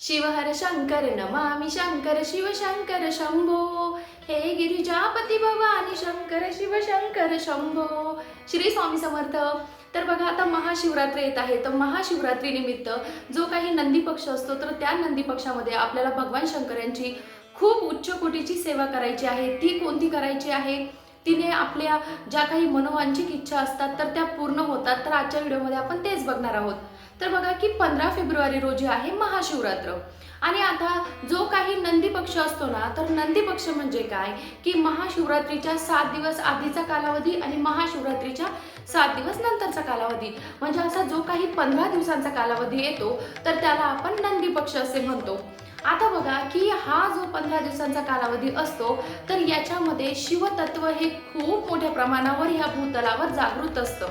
शिवहर शंकर नमामि शंकर शिव शंकर शंभो। हे गिरिजापती भवानी शंकर शिव शंकर शंभो। श्री स्वामी समर्थ तर बघा आता महाशिवरात्री येत आहे. तर महाशिवरात्री निमित्त जो काही नंदी पक्ष असतो तर त्या नंदी पक्षामध्ये आपल्याला भगवान शंकर यांची खूप उच्च कोटीची सेवा करायची आहे. ती कोणती करायची आहे? तिने आपल्या ज्या काही मनोवांचिक इच्छा असतात तर त्या पूर्ण होतात. तर आजच्या व्हिडिओमध्ये आपण तेच बघणार आहोत. तर बघा की पंधरा फेब्रुवारी रोजी आहे महाशिवरात्र. आणि आता जो काही नंदी पक्ष असतो ना तर नंदी पक्ष म्हणजे काय? की महाशिवरात्रीच्या सात दिवस आधीचा कालावधी आणि महाशिवरात्रीच्या सात दिवस नंतरचा कालावधी. म्हणजे असा जो काही पंधरा दिवसांचा कालावधी येतो तर त्याला आपण नंदी पक्ष असे म्हणतो. आता बघा की हा जो पंधरा दिवसांचा कालावधी असतो तर याच्यामध्ये शिवतत्व हे खूप मोठ्या प्रमाणावर ह्या भूतलावर जागृत असतं.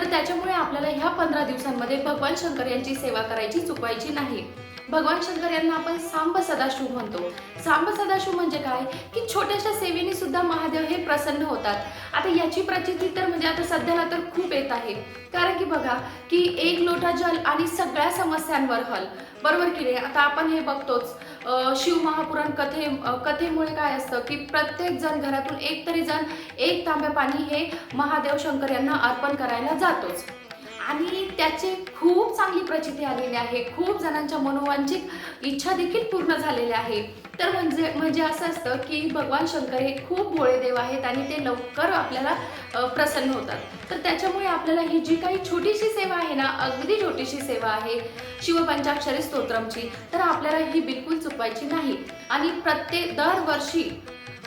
तर त्याच्यामुळे आपल्याला ह्या पंधरा दिवसांमध्ये भगवान शंकर यांची सेवा करायची चुकवायची नाही. भगवान शंकर यांना आपण सांब सदाशिव म्हणतो. सांब सदाशिव म्हणजे काय? की छोट्याशा सेवेने सुद्धा महादेव हे प्रसन्न होतात. आता याची प्रचिती तर म्हणजे आता सध्याला तर खूप येत आहे. कारण की बघा की एक लोटा जल आणि सगळ्या समस्यांवर हल. बरोबर की नाही? आता आपण हे बघतोच. शिव महापुराण कथे कथेमुळे काय असतं की प्रत्येक जण घरातून एक तरी जण एक तांब्या पाणी हे महादेव शंकर यांना अर्पण करायला जातोच. आणि त्याचे खूप चांगली प्रचिती आलेली आहे. खूप जणांच्या मनोवांछिक इच्छा देखील पूर्ण झालेल्या आहे तर म्हणजे म्हणजे असं असतं की भगवान शंकर हे खूप भोळे देव आहेत आणि ते लवकर आपल्याला प्रसन्न होतात. तर त्याच्यामुळे आपल्याला ही जी काही छोटीशी सेवा आहे ना अगदी छोटीशी सेवा आहे शिवपंचाक्षरी स्तोत्रमची तर आपल्याला ही बिलकुल चुकवायची नाही. आणि प्रत्येक दरवर्षी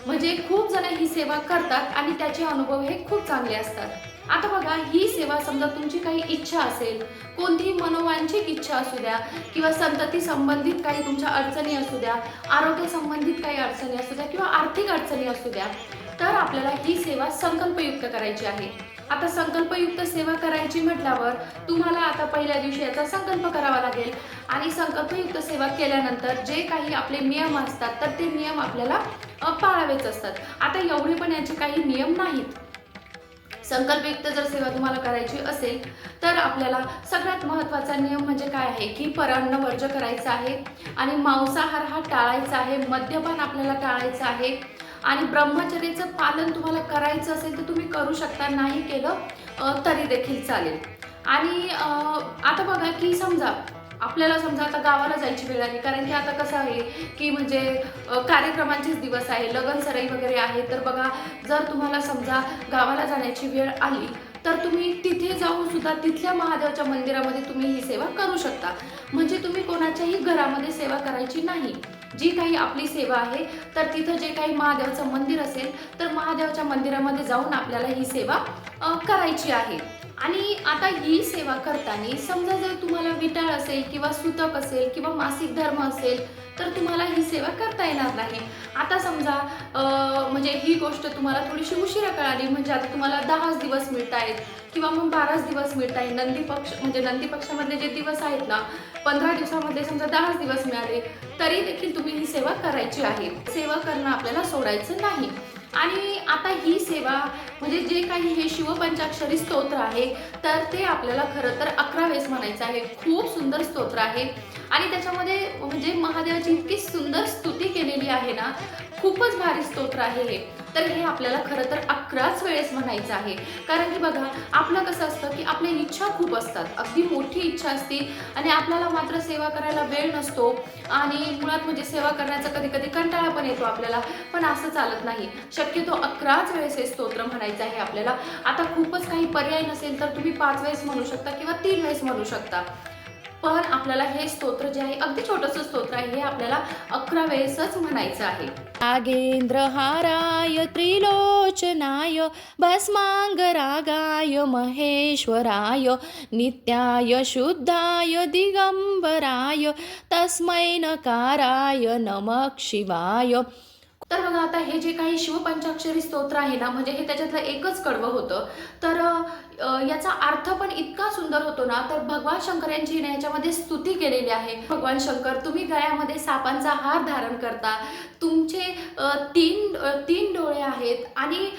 म्हणजे खूप जण ही सेवा करतात आणि त्याचे अनुभव हे खूप चांगले असतात. आता बघा ही सेवा समजा तुमची काही इच्छा असेल कोणतीही मनोवांछिक इच्छा असू द्या किंवा संतती संबंधित काही तुमच्या अडचणी असू द्या आरोग्य संबंधित काही अडचणी असू द्या किंवा आर्थिक अडचणी असू द्या तर आपल्याला ही सेवा संकल्पयुक्त करायची आहे. आता संकल्पयुक्त सेवा करायची म्हटल्यावर तुम्हाला आता पहिल्या दिवशी याचा संकल्प करावा लागेल. आणि संकल्पयुक्त सेवा केल्यानंतर जे काही आपले नियम असतात तर ते नियम आपल्याला पाळावेच असतात. आता एवढे पण याचे काही नियम नाहीत. संकल्पयुक्त जर सेवा तुम्हाला करायची असेल तर आपल्याला सगळ्यात महत्त्वाचा नियम म्हणजे काय आहे? की परान्न वर्ज करायचं आहे आणि मांसाहार हा टाळायचा आहे मद्यपान आपल्याला टाळायचं आहे आणि ब्रह्मचर्याचं पालन तुम्हाला करायचं असेल तर तुम्ही करू शकता नाही केलं तरी देखील चालेल. आणि आता बघा की समजा आपल्याला समजा आता गावाला जायची वेळ आली कारण की आता कसं आहे की म्हणजे कार्यक्रमांचेच दिवस आहे लगन सराई वगैरे आहे. तर बघा जर तुम्हाला समजा गावाला जाण्याची वेळ आली तर तुम्ही तिथे जाऊन सुद्धा तिथल्या महादेवाच्या मंदिरामध्ये तुम्ही ही सेवा करू शकता. म्हणजे तुम्ही कोणाच्याही घरामध्ये सेवा करायची नाही. जी काही आपली सेवा आहे तर तिथं जे काही महादेवाचं मंदिर असेल तर महादेवाच्या मंदिरामध्ये जाऊन आपल्याला ही सेवा करायची आहे. आणि आता ही सेवा करताना समजा जर तुम्हाला विटाळ असेल किंवा सुतक असेल किंवा मासिक धर्म असेल तर तुम्हाला ही सेवा करता येणार नाही. आता समजा म्हणजे ही गोष्ट तुम्हाला थोडीशी उशिरा कळाली म्हणजे आता तुम्हाला दहाच दिवस मिळत आहेत किंवा मग बाराच दिवस मिळत आहे नंदी पक्ष म्हणजे नंदी पक्षामधले जे दिवस आहेत ना पंधरा दिवसामध्ये समजा दहाच दिवस मिळाले तरी देखील तुम्ही ही सेवा करायची आहे. सेवा करणं आपल्याला सोडायचं नाही. आणि आता ही सेवा म्हणजे जे काही हे शिवपंचाक्षरी स्तोत्र आहे तर ते आपल्याला खरं तर अकरा वेळेस म्हणायचं आहे. खूप सुंदर स्तोत्र आहे. आणि त्याच्यामध्ये म्हणजे महादेवाची इतकी सुंदर स्तुती केलेली आहे ना खूपच भारी स्तोत्र आहे हे. तर हे आपल्याला खरं तर अकराच वेळेस म्हणायचं आहे. कारण की बघा आपलं कसं असतं की आपल्या इच्छा खूप असतात. अगदी मोठी इच्छा असते आणि आपल्याला मात्र सेवा करायला वेळ नसतो. आणि मुळात म्हणजे सेवा करण्याचा कधी कधी कंटाळा पण येतो आपल्याला. पण असं चालत नाही. शक्यतो अकराच वेळेस हे स्तोत्र म्हणायचं आहे आपल्याला. आता खूपच काही पर्याय नसेल तर तुम्ही पाच वेळेस म्हणू शकता किंवा तीन वेळेस म्हणू शकता. पण आपल्याला हे स्तोत्र जे आहे अगदी छोटंसं स्तोत्र आहे हे आपल्याला अकरा वेळेसच म्हणायचं आहे. नागेन्द्रहाराय त्रिलोचनाय भस्माङ्गरागाय महेश्वराय नित्याय शुद्धाय दिगंबराय तस्मै नकाराय नमः शिवाय. तर बघा आता हे जे काही शिवपंचाक्षरी स्तोत्र आहे ना म्हणजे हे त्याच्यातलं एकच कडवं होतं. तर याचा अर्थ पण इतका सुंदर होतो ना तर भगवान शंकर यांची याच्यामध्ये स्तुती केलेली आहे. भगवान शंकर तुम्ही गळ्यामध्ये सापांचा हार धारण करता. तुमचे तीन तीन डोळे आहेत आणि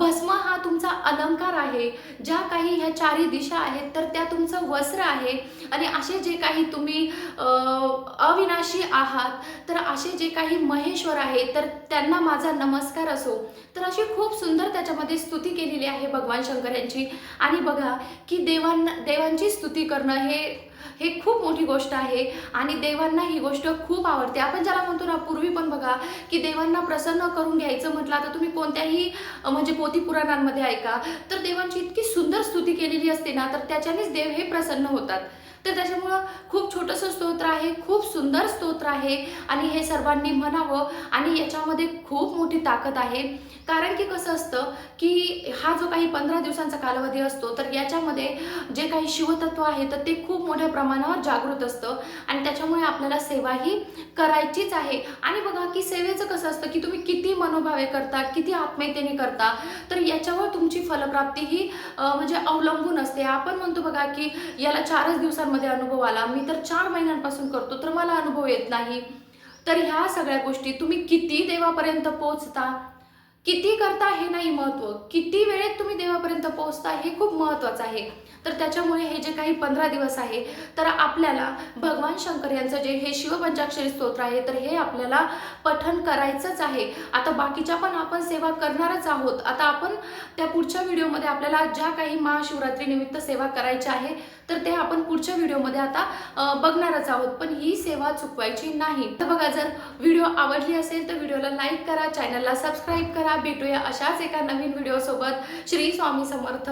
भस्म हा तुमचा अलंकार आहे. ज्या काही ह्या चारी दिशा आहेत तर त्या तुमचं वस्त्र आहे. आणि असे जे काही तुम्ही अविनाशी आहात तर असे जे काही महेश्वर आहे तर त्यांना माझा नमस्कार असो. तर अशी खूप सुंदर त्याच्यामध्ये स्तुती केलेली आहे भगवान शंकर यांची. आणि बघा की देवांना देवांची स्तुती करणं हे हे खूप मोठी गोष्ट आहे आणि देवांना ही गोष्ट खूप आवडते. आपण ज्याला म्हणतो ना पूर्वी पण बघा की देवांना प्रसन्न करून घ्यायचं म्हटलं तर तुम्ही कोणत्याही म्हणजे पोती पुराणांमध्ये ऐका तर देवांची इतकी सुंदर स्तुती केलेली असते ना तर त्याच्यानेच देव हे प्रसन्न होतात. तर त्याच्यामुळं खूप छोटंसं स्तोत्र आहे खूप सुंदर स्तोत्र आहे आणि हे सर्वांनी म्हणावं आणि याच्यामध्ये खूप मोठी ताकद आहे. कारण की कसं असतं की हा जो काही पंधरा दिवसांचा कालावधी असतो तर याच्यामध्ये जे काही शिवतत्व आहे तर ते खूप मोठ्या प्रमाणावर जागृत असतं. आणि त्याच्यामुळे आपल्याला सेवाही करायचीच आहे. आणि बघा की सेवेचं कसं असतं की तुम्ही किती मनोभावे करता किती आत्मीयतेने करता तर याच्यावर तुमची फलप्राप्ती ही म्हणजे अवलंबून असते. आपण म्हणतो बघा की याला चारच दिवसांमध्ये अनुभव आला मी तर चार महिन्यांपासून करतो तर मला अनुभव येत नाही. तर ह्या सगळ्या गोष्टी तुम्ही किती देवापर्यंत पोहोचता? किती करता हे नाही महत्त्व किती वेळेत तुम्ही देवापर्यंत पोहोचता हे खूप महत्त्वाचं आहे. तर त्याच्यामुळे हे जे काही पंधरा दिवस आहे तर आपल्याला भगवान शंकर यांचं जे हे शिवपंचाक्षरी स्तोत्र आहे तर हे आपल्याला पठण करायचंच आहे. आता बाकीच्या पण आपण सेवा करणारच आहोत. आता आपण त्या पुढच्या व्हिडिओमध्ये आपल्याला ज्या काही महाशिवरात्रीनिमित्त सेवा करायच्या आहे तर ते आपण पुढच्या व्हिडिओमध्ये आता बघणारच आहोत. पण ही सेवा चुकवायची नाही. तर बघा जर व्हिडिओ आवडली असेल तर व्हिडिओला लाईक करा चॅनलला सबस्क्राईब करा भेटूया अशाच एका नवीन व्हिडिओसोबत श्री स्वामी समर्थ.